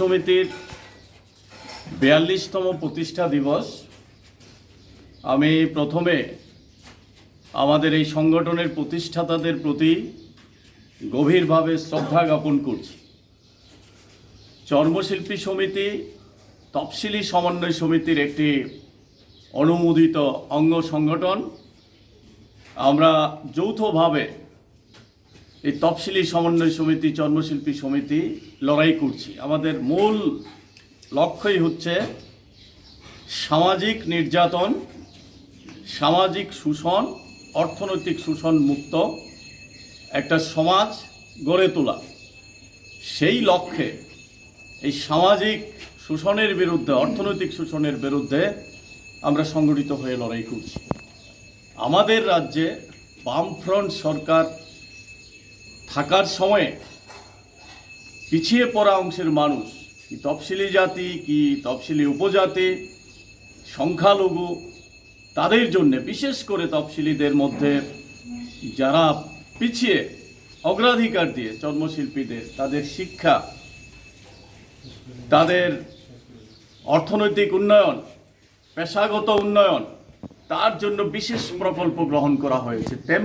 সমিতির বিয়াল্লিশতম প্রতিষ্ঠা দিবস। আমি প্রথমে আমাদের এই সংগঠনের প্রতিষ্ঠাতাদের প্রতি গভীরভাবে শ্রদ্ধা জ্ঞাপন করছি। চর্মশিল্পী সমিতি, তফসিলি সমন্বয় সমিতির একটি অনুমোদিত অঙ্গ সংগঠন। আমরা যৌথভাবে এই তফসিলি সমন্বয় সমিতি, চর্মশিল্পী সমিতি লড়াই করছি। আমাদের মূল লক্ষ্যই হচ্ছে সামাজিক নির্যাতন, সামাজিক শোষণ, অর্থনৈতিক শোষণ মুক্ত একটা সমাজ গড়ে তোলা। সেই লক্ষ্যে এই সামাজিক শোষণের বিরুদ্ধে, অর্থনৈতিক শোষণের বিরুদ্ধে আমরা সংগঠিত হয়ে লড়াই করছি। আমাদের রাজ্যে বামফ্রন্ট সরকার থাকার সময়ে পিছিয়ে পড়া অংশের মানুষ, কি তফসিলি জাতি, কি তফসিলি উপজাতি, সংখ্যালঘু, তাদের জন্য, বিশেষ করে তফসিলিদের মধ্যে যারা পিছিয়ে, অগ্রাধিকার দিয়ে চর্মশিল্পীদের, তাদের শিক্ষা, তাদের অর্থনৈতিক উন্নয়ন, পেশাগত উন্নয়ন, তার জন্য বিশেষ প্রকল্প গ্রহণ করা হয়েছে। তেমনি